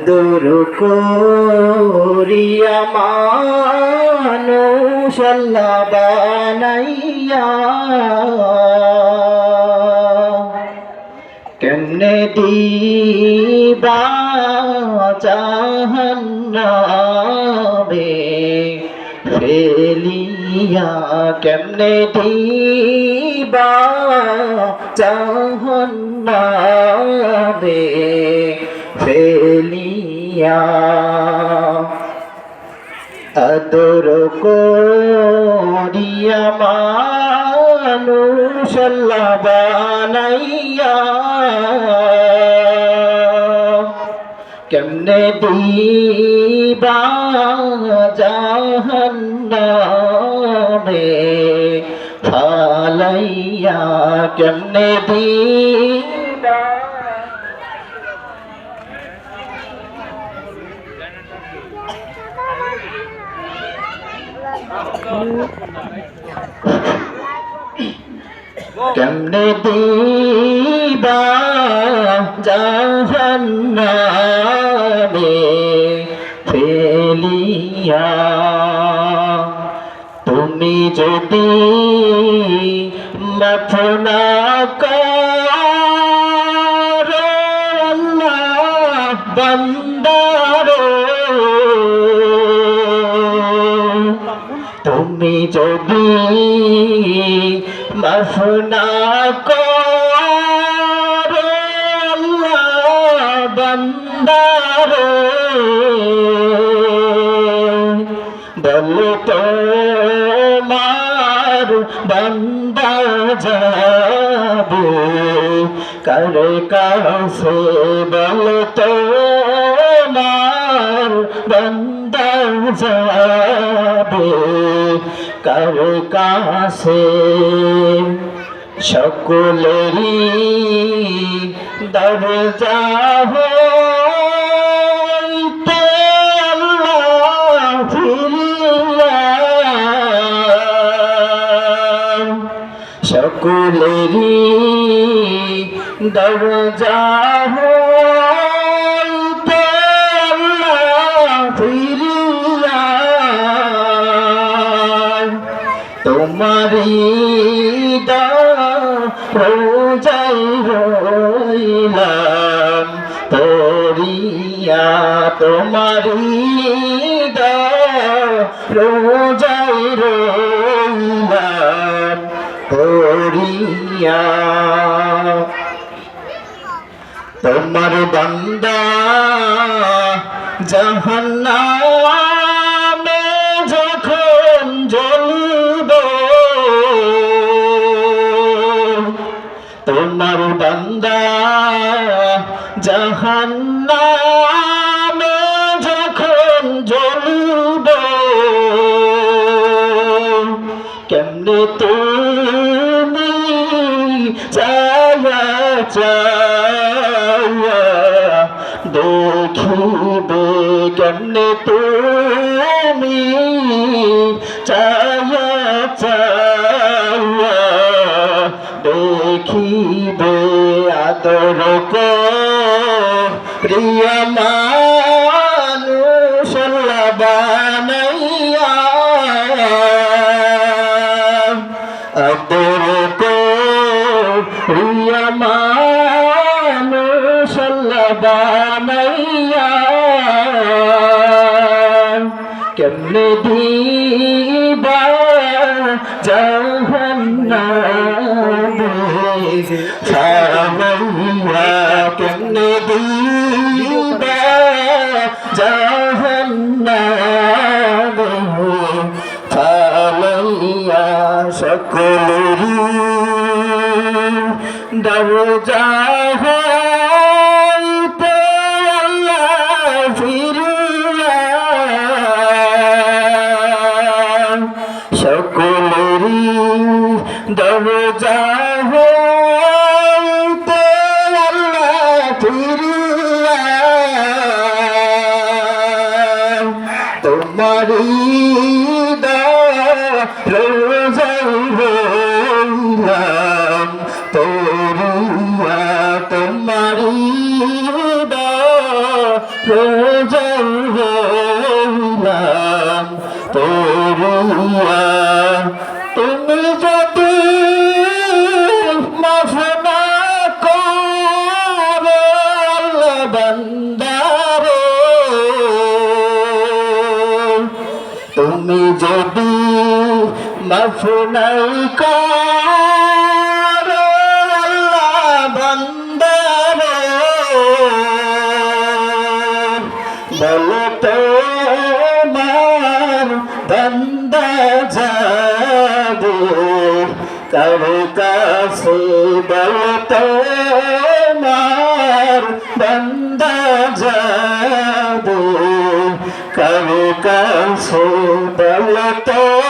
আদর করিয়া মানুষ বানাইয়া। কেমনে দিবা জাহান্নামে ফেলিয়া? কেমনে দিবা জাহান্নামে ফেলিয়া আদর করিয়া মানুষ বানাইয়া কেমনে দিবা জাহান্নামে ফালাইয়া কেমনে দিবা কেমনে দিবা জাহান্নামে ফেলিয়া? তুমি যদি মাফ না আল্লাহ বান্দারো তুমি যদি মাফ না বান্দারো, বল তো মার বান্দা যাবে, কার কাছে বল তো মার বান্দা যাবে। কার কাছে সকলেরই দরজা হইতে সকলেরই দরজা হইতে তোমারি রোজাই রইলাম। তরিয়া তোমারি রোজাই রইলাম। তরিয়া তোমার বান্দা জাহান্নামে বান্দা জাহান্নামে যখন জ্বলব কেমনে তুমি চাওয়া চাওয়া দেখিবে? কেমনে তুমি চাওয়া চাওয়া দেখিবে? আদর প্রিয় মানুষ বানাইয়া আদর প্রিয় মানুষ বানাইয়া কেমনে দিবা জাহান্নামে ফালাইয়া সকলেরই দরজা হইতে আল্লাহ ফিরিয়া সকলেরই দরজা হইতে আল্লাহ ফিরিয়া রোজাই রইলাম তরিয়া তোমারি রোজাই রইলাম তরিয়া তুমি যদি মাফনা করে বন্দারে তুমি যদি নাই করো আল্লাহ বান্দারে বলো তো মার বান্দা যাবে কার কাছে বলো তো বান্দা যাবে কার কাছে বলো তো